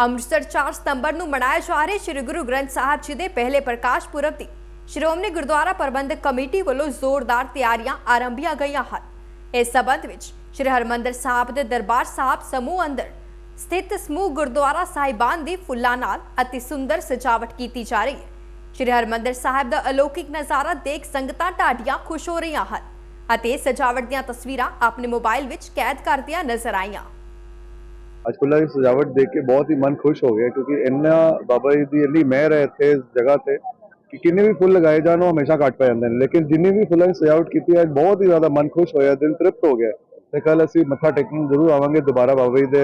ਅੰਮ੍ਰਿਤਸਰ 4 ਸਤੰਬਰ ਨੂੰ ਮਨਾਏ ਜਾ ਰਹੇ ਸ੍ਰੀ ਗੁਰੂ ਗ੍ਰੰਥ ਸਾਹਿਬ ਜੀ ਦੇ ਪਹਿਲੇ ਪ੍ਰਕਾਸ਼ ਪੁਰਬ ਦੀ ਸ਼੍ਰੋਮਣੀ ਗੁਰਦੁਆਰਾ ਪ੍ਰਬੰਧਕ ਕਮੇਟੀ ਵੱਲੋਂ ਜ਼ੋਰਦਾਰ ਤਿਆਰੀਆਂ ਆਰੰਭੀਆਂ ਗਈਆਂ ਹਨ। ਇਸ ਸਬੰਧ ਵਿੱਚ ਸ੍ਰੀ ਹਰਮੰਦਰ ਸਾਹਿਬ ਦੇ ਦਰਬਾਰ ਸਾਹਿਬ ਸਮੂਹ ਅੰਦਰ ਸਥਿਤ ਸਮੂਹ ਗੁਰਦੁਆਰਾ ਸਾਹਿਬਾਨ ਦੀ ਫੁੱਲਾਂ ਨਾਲ ਅਤੀ ਸੁੰਦਰ ਸਜਾਵਟ ਕੀਤੀ ਜਾ ਰਹੀ ਹੈ। ਸ੍ਰੀ ਹਰਮੰਦਰ ਸਾਹਿਬ ਦਾ ਅਲੌਕਿਕ ਨਜ਼ਾਰਾ ਦੇਖ ਸੰਗਤਾਂ ਢਾਡੀਆਂ ਖੁਸ਼ ਹੋ ਰਹੀਆਂ ਹਨ ਅਤੇ ਸਜਾਵਟ ਦੀਆਂ ਤਸਵੀਰਾਂ ਆਪਣੇ ਮੋਬਾਈਲ ਵਿੱਚ ਕੈਦ ਕਰਦਿਆਂ ਨਜ਼ਰ ਆਈਆਂ। ਅੱਜ ਫੁੱਲਾਂ ਦੀ ਸਜਾਵਟ ਦੇਖ ਕੇ ਬਹੁਤ ਹੀ ਮਨ ਖੁਸ਼ ਹੋ ਗਿਆ ਕਿਉਂਕਿ ਇੰਨਾ ਬਾਬਾ ਜੀ ਦੀ ਇੰਨੀ ਮਿਹਰ ਹੈ ਇੱਥੇ ਇਸ ਜਗ੍ਹਾ ਤੇ ਕਿ ਕਿੰਨੇ ਵੀ ਫੁੱਲ ਲਗਾਏ ਜਾਣ ਉਹ ਹਮੇਸ਼ਾ ਘੱਟ ਪੈ ਜਾਂਦੇ ਨੇ ਲੇਕਿਨ ਜਿੰਨੇ ਵੀ ਫੁੱਲਾਂ ਦੀ ਸਜਾਵਟ ਕੀਤੀ ਹੈ ਬਹੁਤ ਹੀ ਜ਼ਿਆਦਾ ਮਨ ਖੁਸ਼ ਹੋਇਆ ਦਿਲ ਤ੍ਰਿਪਤ ਹੋ ਗਿਆ ਤੇ ਕੱਲ ਅਸੀਂ ਮੱਥਾ ਟੇਕਣ ਜ਼ਰੂਰ ਆਵਾਂਗੇ ਦੁਬਾਰਾ ਬਾਬਾ ਜੀ ਦੇ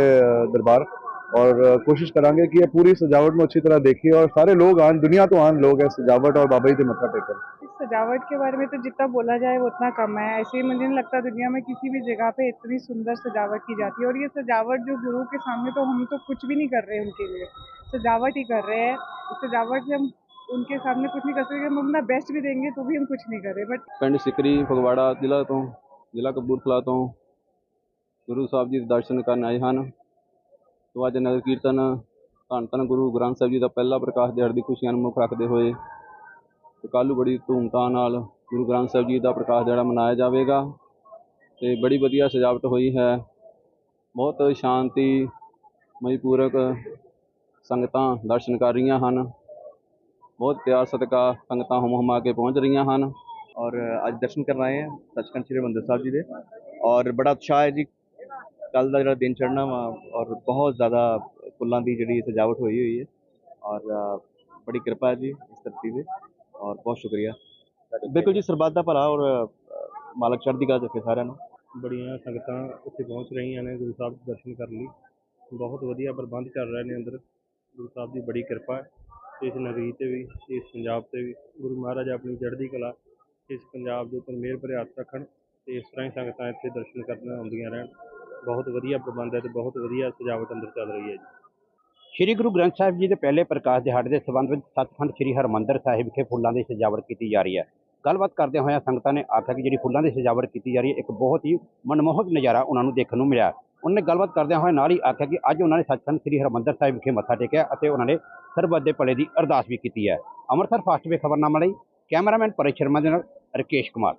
ਦਰਬਾਰ और कोशिश करांगे कि ये पूरी सजावट में अच्छी तरह देखिए और सारे लोग आन दुनिया तो आन लोग है सजावट और बाबा जी मत्था टेकर सजावट के बारे में तो जितना बोला जाए वो उतना कम है। ऐसे ही मुझे नहीं लगता दुनिया में किसी भी जगह पे इतनी सुंदर सजावट की जाती है। और ये सजावट जो गुरु के सामने तो हम तो कुछ भी नहीं कर रहे उनके लिए। सजावट ही कर रहे हैं। सजावट से हम उनके सामने कुछ नहीं कर सकते। हम अपना बेस्ट भी देंगे तो भी हम कुछ नहीं कर रहे। बट पिंड सिकरी फगवाड़ा जिला तो जिला कपूरथला तो गुरु साहब जी दर्शन करने आए हैं ਸੋ ਅੱਜ ਨਗਰ ਕੀਰਤਨ ਧੰਨ ਧੰਨ ਗੁਰੂ ਗ੍ਰੰਥ ਸਾਹਿਬ ਜੀ ਦਾ ਪਹਿਲਾ ਪ੍ਰਕਾਸ਼ ਦਿਹਾੜੇ ਦੀ ਖੁਸ਼ੀਆਂ ਨੂੰ ਮੁੱਖ ਰੱਖਦੇ ਹੋਏ ਕੱਲ੍ਹ ਨੂੰ ਬੜੀ ਧੂਮਧਾਮ ਨਾਲ ਗੁਰੂ ਗ੍ਰੰਥ ਸਾਹਿਬ ਜੀ ਦਾ ਪ੍ਰਕਾਸ਼ ਦਿਹਾੜਾ ਮਨਾਇਆ ਜਾਵੇਗਾ ਅਤੇ ਬੜੀ ਵਧੀਆ ਸਜਾਵਟ ਹੋਈ ਹੈ। ਬਹੁਤ ਸ਼ਾਂਤੀ ਮਈਪੂਰਕ ਸੰਗਤਾਂ ਦਰਸ਼ਨ ਕਰ ਰਹੀਆਂ ਹਨ। ਬਹੁਤ ਪਿਆਰ ਸਤਿਕਾਰ ਸੰਗਤਾਂ ਹਮ ਹਮਾ ਕੇ ਪਹੁੰਚ ਰਹੀਆਂ ਹਨ। ਔਰ ਅੱਜ ਦਰਸ਼ਨ ਕਰਨ ਆਏ ਹਾਂ ਸੱਚਖੰਡ ਸ੍ਰੀ ਹਰਿਮੰਦਰ ਸਾਹਿਬ ਜੀ ਦੇ। ਔਰ ਬੜਾ ਉਤਸ਼ਾਹ ਹੈ ਜੀ ਕੱਲ ਦਾ ਜਿਹੜਾ ਦਿਨ ਚੜ੍ਹਨਾ ਵਾ ਔਰ ਬਹੁਤ ਜ਼ਿਆਦਾ ਫੁੱਲਾਂ ਦੀ ਜਿਹੜੀ ਸਜਾਵਟ ਹੋਈ ਹੋਈ ਹੈ ਔਰ ਬੜੀ ਕਿਰਪਾ ਹੈ ਜੀ ਇਸ ਧਰਤੀ ਤੇ ਔਰ ਬਹੁਤ ਸ਼ੁਕਰੀਆ। ਬਿਲਕੁਲ ਜੀ, ਸਰਬੱਤ ਦਾ ਭਲਾ ਔਰ ਮਾਲਕ ਚੜ੍ਹਦੀ ਕਲਾ ਰੱਖੇ ਸਾਰਿਆਂ ਨੂੰ। ਬੜੀਆਂ ਸੰਗਤਾਂ ਉੱਥੇ ਪਹੁੰਚ ਰਹੀਆਂ ਨੇ ਗੁਰੂ ਸਾਹਿਬ ਦੇ ਦਰਸ਼ਨ ਕਰਨ ਲਈ। ਬਹੁਤ ਵਧੀਆ ਪ੍ਰਬੰਧ ਚੱਲ ਰਹੇ ਨੇ ਅੰਦਰ। ਗੁਰੂ ਸਾਹਿਬ ਦੀ ਬੜੀ ਕਿਰਪਾ ਹੈ। ਇਸ ਨਗਰੀ ਤੇ ਵੀ, ਇਸ ਪੰਜਾਬ ਤੇ ਵੀ ਗੁਰੂ ਮਹਾਰਾਜ ਆਪਣੀ ਚੜ੍ਹਦੀ ਕਲਾ ਇਸ ਪੰਜਾਬ ਦੇ ਉੱਪਰ ਮਿਹਰ ਭਰੇ ਰੱਖਣ ਤੇ ਇਸ ਤਰ੍ਹਾਂ ਹੀ ਸੰਗਤਾਂ ਇੱਥੇ ਦਰਸ਼ਨ ਕਰਨ ਆਉਂਦੀਆਂ ਰਹਿਣ। ਬਹੁਤ ਵਧੀਆ ਪ੍ਰਬੰਧ ਹੈ ਤੇ ਬਹੁਤ ਵਧੀਆ ਸਜਾਵਟ ਅੰਦਰ ਚੱਲ ਰਹੀ ਹੈ ਜੀ। ਸ਼੍ਰੀ ਗੁਰੂ ਗ੍ਰੰਥ ਸਾਹਿਬ ਜੀ ਦੇ ਪਹਿਲੇ ਪ੍ਰਕਾਸ਼ ਦਿਹਾੜੇ ਦੇ ਸੰਬੰਧ ਵਿੱਚ ਸੱਚਖੰਡ ਸ਼੍ਰੀ ਹਰਮੰਦਰ ਸਾਹਿਬ ਵਿਖੇ ਫੁੱਲਾਂ ਦੀ ਸਜਾਵਟ ਕੀਤੀ ਜਾ ਰਹੀ ਹੈ। ਗੱਲਬਾਤ ਕਰਦੇ ਹੋਇਆਂ ਸੰਗਤਾਂ ਨੇ ਆਖਿਆ ਕਿ ਜਿਹੜੀ ਫੁੱਲਾਂ ਦੀ ਸਜਾਵਟ ਕੀਤੀ ਜਾ ਰਹੀ ਹੈ, ਇੱਕ ਬਹੁਤ ਹੀ ਮਨਮੋਹਕ ਨਜ਼ਾਰਾ ਉਹਨਾਂ ਨੂੰ ਦੇਖਣ ਨੂੰ ਮਿਲਿਆ। ਉਹਨਾਂ ਨੇ ਗੱਲਬਾਤ ਕਰਦਿਆਂ ਹੋਇਆਂ ਨਾਲ ਹੀ ਆਖਿਆ ਕਿ ਅੱਜ ਉਹਨਾਂ ਨੇ ਸੱਚਖੰਡ ਸ਼੍ਰੀ ਹਰਮੰਦਰ ਸਾਹਿਬ ਵਿਖੇ ਮੱਥਾ ਟੇਕਿਆ ਅਤੇ ਉਹਨਾਂ ਨੇ ਸਰਬੱਤ ਦੇ ਭਲੇ ਦੀ ਅਰਦਾਸ ਵੀ ਕੀਤੀ ਹੈ। ਅੰਮ੍ਰਿਤਸਰ ਫਾਸਟ ਵੇ ਖਬਰਨਾਮਾ ਲਈ ਕੈਮਰਾਮੈਨ ਪਰੇ ਸ਼ਰਮਾ ਦੇ ਨਾਲ ਰਕੇਸ਼ ਕੁਮਾਰ।